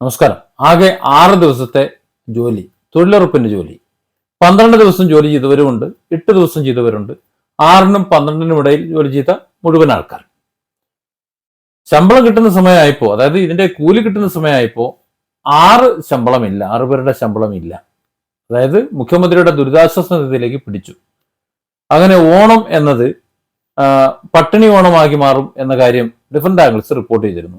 നമസ്കാരം. ആകെ ആറ് ദിവസത്തെ ജോലി തൊഴിലുറപ്പിന്റെ ജോലി. പന്ത്രണ്ട് ദിവസം ജോലി ചെയ്തവരുമുണ്ട് എട്ട് ദിവസം ചെയ്തവരുണ്ട്. ആറിനും പന്ത്രണ്ടിനും ഇടയിൽ ജോലി ചെയ്ത മുഴുവൻ ആൾക്കാർ. ശമ്പളം കിട്ടുന്ന സമയമായപ്പോ അതായത് ഇതിന്റെ കൂലി കിട്ടുന്ന സമയമായപ്പോ ആറ് ശമ്പളമില്ല ആറ് പേരുടെ ശമ്പളമില്ല. അതായത് മുഖ്യമന്ത്രിയുടെ ദുരിതാശ്വാസ നിധിയിലേക്ക് പിടിച്ചു. അങ്ങനെ ഓണം എന്നത് പട്ടിണി ഓണമാക്കി മാറും എന്ന കാര്യം ഡിഫറെന്റ് ആംഗിൾസ് റിപ്പോർട്ട് ചെയ്തിരുന്നു.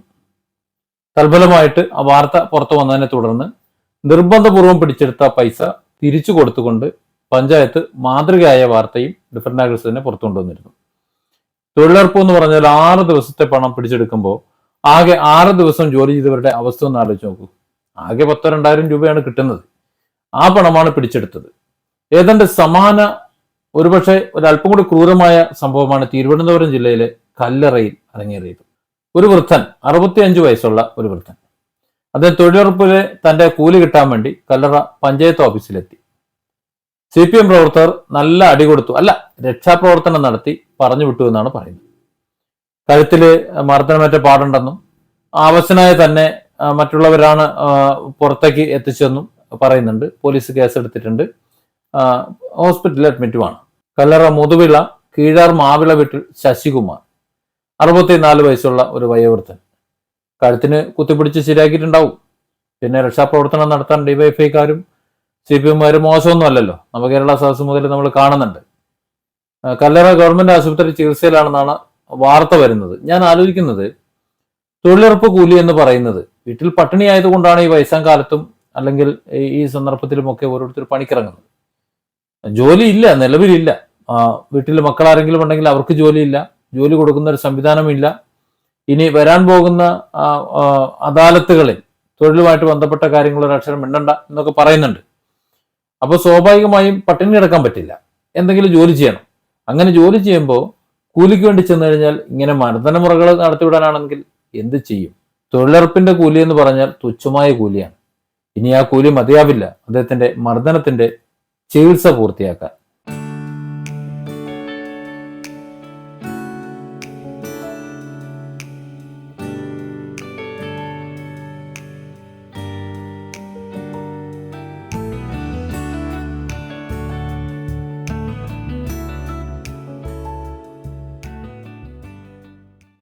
തൽഫലമായിട്ട് ആ വാർത്ത പുറത്തു വന്നതിനെ തുടർന്ന് നിർബന്ധപൂർവം പിടിച്ചെടുത്ത പൈസ തിരിച്ചു കൊടുത്തുകൊണ്ട് പഞ്ചായത്ത് മാതൃകയായ വാർത്തയും ഡിഫറെന്റ് ആഗ്രസ് തന്നെ പുറത്തു കൊണ്ടുവന്നിരുന്നു. തൊഴിലുറപ്പ് എന്ന് പറഞ്ഞാൽ ആറ് ദിവസത്തെ പണം പിടിച്ചെടുക്കുമ്പോൾ ആകെ ആറ് ദിവസം ജോലി ചെയ്തവരുടെ അവസ്ഥ ഒന്ന് ആലോചിച്ച് നോക്കൂ. ആകെ പത്തോ രണ്ടായിരം രൂപയാണ് കിട്ടുന്നത്. ആ പണമാണ് പിടിച്ചെടുത്തത്. ഏതാണ്ട് സമാന ഒരുപക്ഷെ ഒരല്പം കൂടി ക്രൂരമായ സംഭവമാണ് തിരുവനന്തപുരം ജില്ലയിലെ കല്ലറയിൽ അരങ്ങേറിയത്. ഒരു വൃദ്ധൻ അറുപത്തിയഞ്ച് വയസ്സുള്ള ഒരു വൃദ്ധൻ. അദ്ദേഹം തൊഴിലുറപ്പിലെ തന്റെ കൂലി കിട്ടാൻ വേണ്ടി കല്ലറ പഞ്ചായത്ത് ഓഫീസിലെത്തി. സി പി എം പ്രവർത്തകർ നല്ല അടി കൊടുത്തു. അല്ല രക്ഷാപ്രവർത്തനം നടത്തി പറഞ്ഞു വിട്ടു എന്നാണ് പറയുന്നത്. കഴുത്തിൽ മർദ്ദനമേറ്റ പാടുണ്ടെന്നും ആവശ്യനായ തന്നെ മറ്റുള്ളവരാണ് പുറത്തേക്ക് എത്തിച്ചെന്നും പറയുന്നുണ്ട്. പോലീസ് കേസെടുത്തിട്ടുണ്ട്. ഹോസ്പിറ്റലിൽ അഡ്മിറ്റുമാണ്. കല്ലറ മുതുവിള കീഴാർ മാവിള വീട്ടിൽ ശശികുമാർ. അറുപത്തിനാല് വയസ്സുള്ള ഒരു വയോവൃദ്ധൻ. കഴുത്തിന് കുത്തിപ്പിടിച്ച് ശരിയാക്കിയിട്ടുണ്ടാവും. പിന്നെ രക്ഷാപ്രവർത്തനം നടത്താൻ ഡിവൈഎഫ്ഐക്കാരും സി പി എമ്മുകാരും മോശമൊന്നും അല്ലല്ലോ കേരള സദസ് മുതൽ നമ്മൾ കാണുന്നുണ്ട്. കല്ലറ ഗവൺമെന്റ് ആശുപത്രി ചികിത്സയിലാണെന്നാണ് വാർത്ത വരുന്നത്. ഞാൻ ആലോചിക്കുന്നത് തൊഴിലുറപ്പ് കൂലി എന്ന് പറയുന്നത് വീട്ടിൽ പട്ടിണി ആയതുകൊണ്ടാണ് ഈ വയസ്സാം കാലത്തും അല്ലെങ്കിൽ ഈ- സന്ദർഭത്തിലും ഒക്കെ ഓരോരുത്തർ പണിക്കിറങ്ങുന്നത്. ജോലി ഇല്ല നിലവിലില്ല വീട്ടിൽ മക്കളാരെങ്കിലും ഉണ്ടെങ്കിൽ അവർക്ക് ജോലിയില്ല. ജോലി കൊടുക്കുന്ന ഒരു സംവിധാനമില്ല. ഇനി വരാൻ പോകുന്ന അദാലത്തുകളിൽ തൊഴിലുമായിട്ട് ബന്ധപ്പെട്ട കാര്യങ്ങൾ ഒരു അക്ഷരം മിണ്ടണ്ട എന്നൊക്കെ പറയുന്നുണ്ട്. അപ്പോൾ സ്വാഭാവികമായും പട്ടിണി കിടക്കാൻ പറ്റില്ല. എന്തെങ്കിലും ജോലി ചെയ്യണം. അങ്ങനെ ജോലി ചെയ്യുമ്പോൾ കൂലിക്ക് വേണ്ടി ചെന്ന് കഴിഞ്ഞാൽ ഇങ്ങനെ മർദ്ദനമുറകൾ നടത്തിവിടാനാണെങ്കിൽ എന്ത് ചെയ്യും? തൊഴിലുറപ്പിന്റെ കൂലി എന്ന് പറഞ്ഞാൽ തുച്ഛമായ കൂലിയാണ്. ഇനി ആ കൂലി മതിയാവില്ല. അദ്ദേഹത്തിന്റെ മർദ്ദനത്തിന്റെ ചികിത്സ പൂർത്തിയാക്കാൻ.